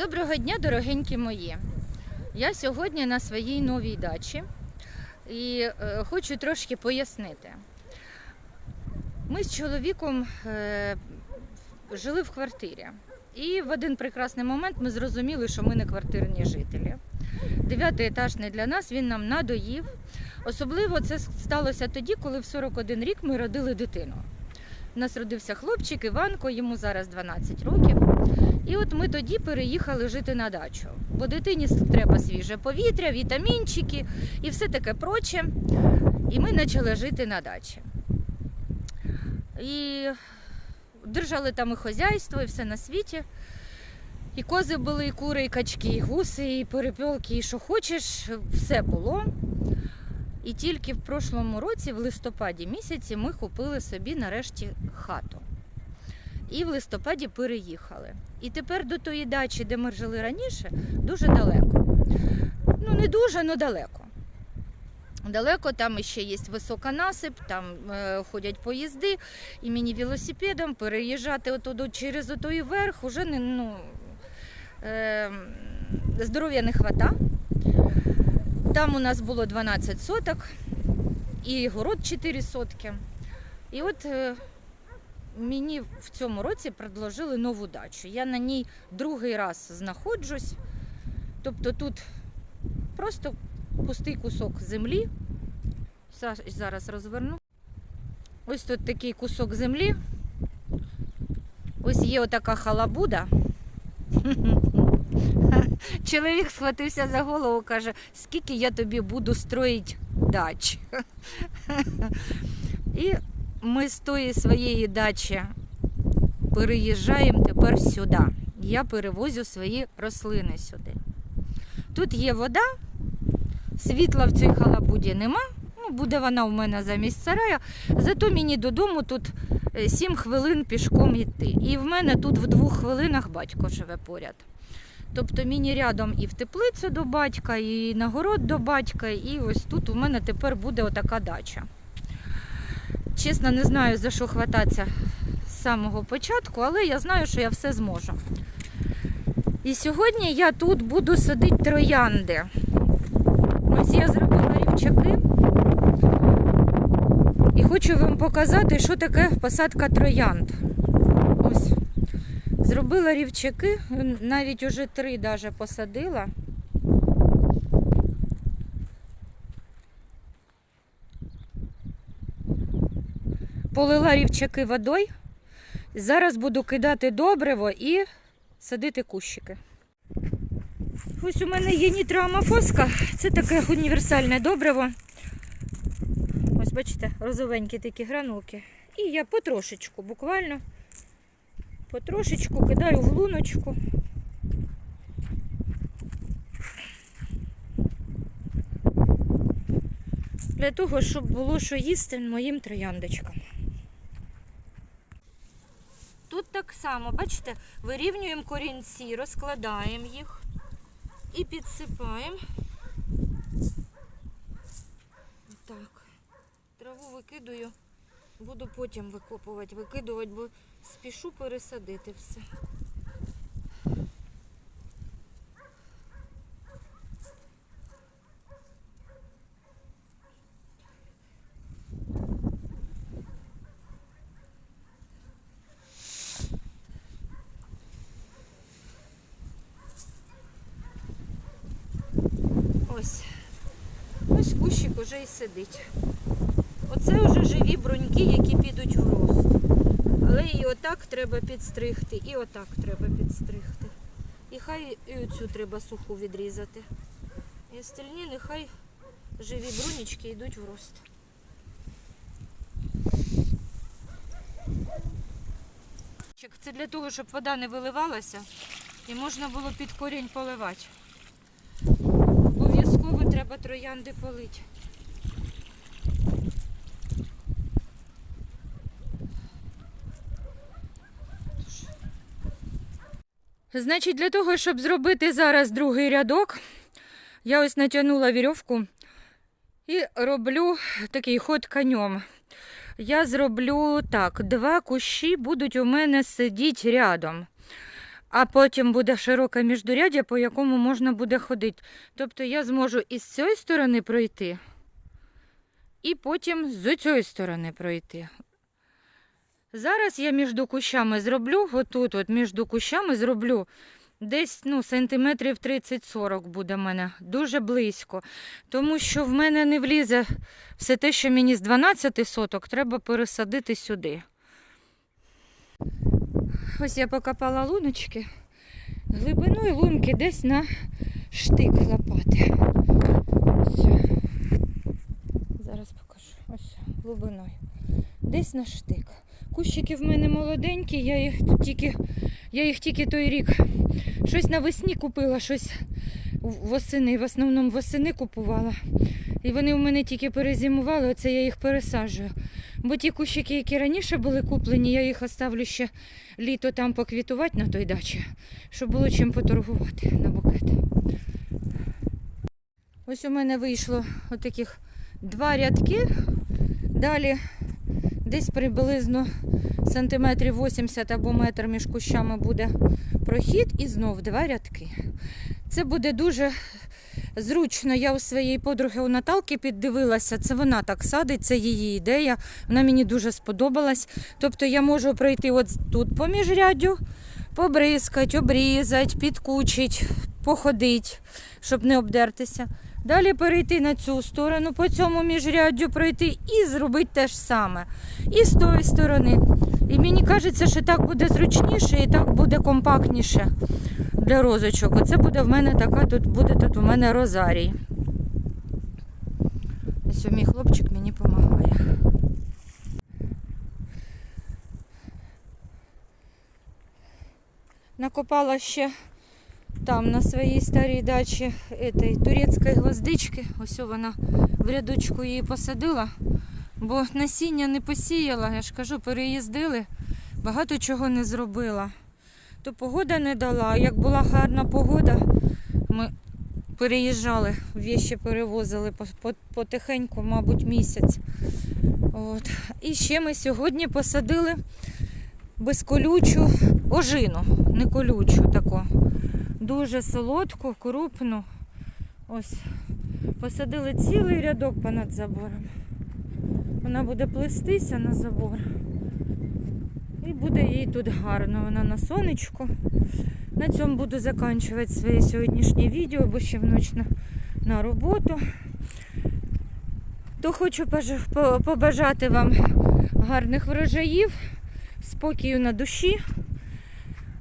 Доброго дня, дорогенькі мої. Я сьогодні на своїй новій дачі і е, хочу трошки пояснити. Ми з чоловіком е, жили в квартирі. І в один прекрасний момент ми зрозуміли, що ми не квартирні жителі. Дев'ятий етаж не для нас, він нам надоїв. Особливо це сталося тоді, коли в 41 рік ми родили дитину. У нас родився хлопчик Іванко, йому зараз 12 років. І от ми тоді переїхали жити на дачу. Бо дитині треба свіже повітря, вітамінчики і все таке проче. І ми почали жити на дачі. І держали там і хазяйство, і все на світі. І кози були, і кури, і качки, і гуси, і перепілки, і що хочеш, все було. І тільки в прошлому році, в листопаді місяці, ми купили собі нарешті хату. І в листопаді переїхали. І тепер до тої дачі, де ми жили раніше, дуже далеко. Ну, не дуже, але далеко. Далеко там ще є висока насип, там е, ходять поїзди, і мені велосипедом переїжджати отуди через отой верх уже не, ну, е, здоров'я не хвата. Там у нас було 12 соток і город 4 сотки. І от е, мені в цьому році предложили нову дачу. Я на ній другий раз знаходжусь. Тобто тут просто пустий кусок землі. Зараз розверну. Ось тут такий кусок землі. Ось є отака халабуда. Чоловік схватився за голову, каже, скільки я тобі буду строїти дач. І ми з тої своєї дачі переїжджаємо тепер сюди. Я перевозю свої рослини сюди. Тут є вода, світла в цій халабуді нема. Ну, буде вона у мене замість сарая. Зато мені додому тут 7 хвилин пішком йти. І в мене тут в двох хвилинах батько живе поряд. Тобто мені рядом і в теплицю до батька, і на город до батька, і ось тут у мене тепер буде отака дача. Чесно, не знаю, за що хвататися з самого початку, але я знаю, що я все зможу. І сьогодні я тут буду садити троянди. Ось я зробила рівчаки. І хочу вам показати, що таке посадка троянд. Ось. Зробила рівчаки, навіть уже три даже посадила. Полила рівчаки водою. Зараз буду кидати добриво і садити кущики. Ось у мене є нітроамофоска. Це таке універсальне добриво. Ось бачите, розовенькі такі гранулки. І я потрошечку, буквально потрошечку кидаю в луночку. Для того, щоб було що їсти моїм трояндочкам. Тут так само, бачите, вирівнюємо корінці, розкладаємо їх і підсипаємо. Так. Траву викидую, буду потім викопувати, викидувати, бо спішу пересадити все. Ось. Ось кущик уже і сидить. Оце вже живі бруньки, які підуть в рост. Але і отак треба підстригти, і отак треба підстригти. І хай і оцю треба суху відрізати. І остальні нехай живі брунічки йдуть в рост. Це для того, щоб вода не виливалася і можна було під корінь поливати. Обов'язково треба троянди полити. Значить, для того, щоб зробити зараз другий рядок, я ось натягнула вірьовку і роблю такий ход конем. Я зроблю так: два кущі будуть у мене сидіти рядом. а потім буде широке міждуряддя, по якому можна буде ходити. Тобто я зможу із цієї сторони пройти, і потім з цієї сторони пройти. Зараз я між кущами зроблю, отут, от між кущами зроблю десь ну, сантиметрів 30-40 буде в мене, дуже близько. Тому що в мене не влізе все те, що мені з 12 соток, треба пересадити сюди. Ось я покопала луночки. Глибиною лунки десь на штик лопати. Все. Зараз покажу. Ось глибиною. Десь на штик. Кущики в мене молоденькі, я їх тільки, я їх тільки той рік щось навесні купила, щось восени, в основному восени купувала. І вони у мене тільки перезимували, оце я їх пересаджую. Бо ті кущики, які раніше були куплені, я їх оставлю ще літо там поквітувати на той дачі, щоб було чим поторгувати на букет. Ось у мене вийшло отаких два рядки. Далі десь приблизно сантиметрів 80 або метр між кущами буде прохід і знов два рядки. Це буде дуже зручно. Я у своєї подруги у Наталки піддивилася. Це вона так садить, це її ідея. Вона мені дуже сподобалась. Тобто я можу пройти от тут по міжряддю, побризкати, обрізати, підкучить, походити, щоб не обдертися. Далі перейти на цю сторону, по цьому міжряддю пройти і зробити те ж саме. І з тої сторони. І мені кажеться, що так буде зручніше і так буде компактніше для розочок. Оце буде в мене така, тут буде тут у мене розарій. Ось мій хлопчик мені допомагає. Накопала ще там на своїй старій дачі этой, турецької гвоздички. Ось вона в рядочку її посадила, бо насіння не посіяла, я ж кажу, переїздили, багато чого не зробила. То погода не дала. Як була гарна погода, ми переїжджали, віші перевозили по- по- потихеньку, мабуть, місяць. От. І ще ми сьогодні посадили безколючу ожину, не колючу таку. Дуже солодку, крупну. Ось. Посадили цілий рядок понад забором. Вона буде плестися на забор. І буде їй тут гарно. Вона на сонечку. На цьому буду закінчувати своє сьогоднішнє відео, бо ще вночі на, роботу. То хочу побажати вам гарних врожаїв, спокою на душі.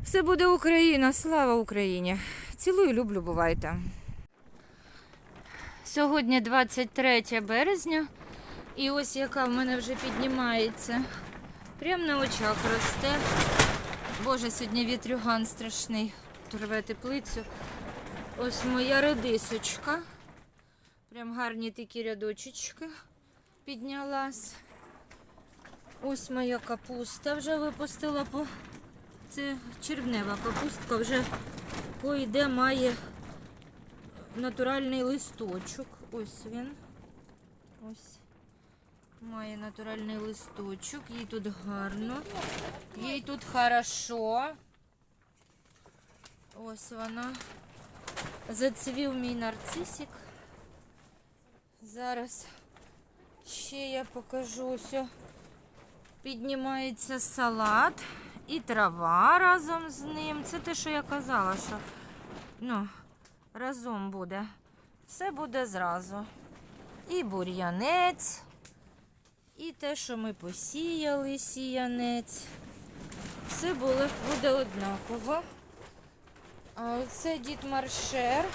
Все буде Україна, слава Україні! Цілую, люблю, бувайте. Сьогодні 23 березня, і ось яка в мене вже піднімається. Прямо на очах росте. Боже, сьогодні вітрюган страшний. Рве теплицю. Ось моя редисочка. Прям гарні такі рядочечки піднялась. Ось моя капуста вже випустила по. Це червнева капустка вже кое-де має натуральний листочок. Ось він. Ось. Має натуральний листочок. Їй тут гарно. Їй тут хорошо. Ось вона. Зацвів мій нарцисик. Зараз ще я покажу. Ось піднімається салат і трава разом з ним. Це те, що я казала, що ну, разом буде. Все буде зразу. І бур'янець, і те, що ми посіяли, сіянець. Все буде, буде однаково. А оце дід маршер.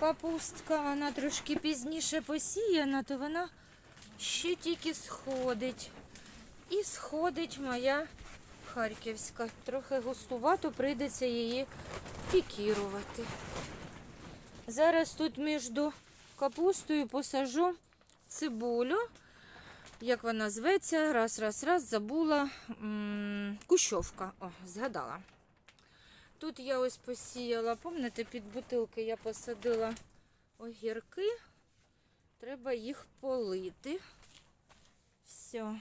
Капустка, вона трошки пізніше посіяна, то вона ще тільки сходить. І сходить моя харківська. Трохи густувато прийдеться її пікірувати. Зараз тут між капустою посажу цибулю. Як вона зветься? Раз, раз, раз, забула. Кущовка. О, згадала. Тут я ось посіяла, пам'ятаєте, під бутилки я посадила огірки. Треба їх полити. Все.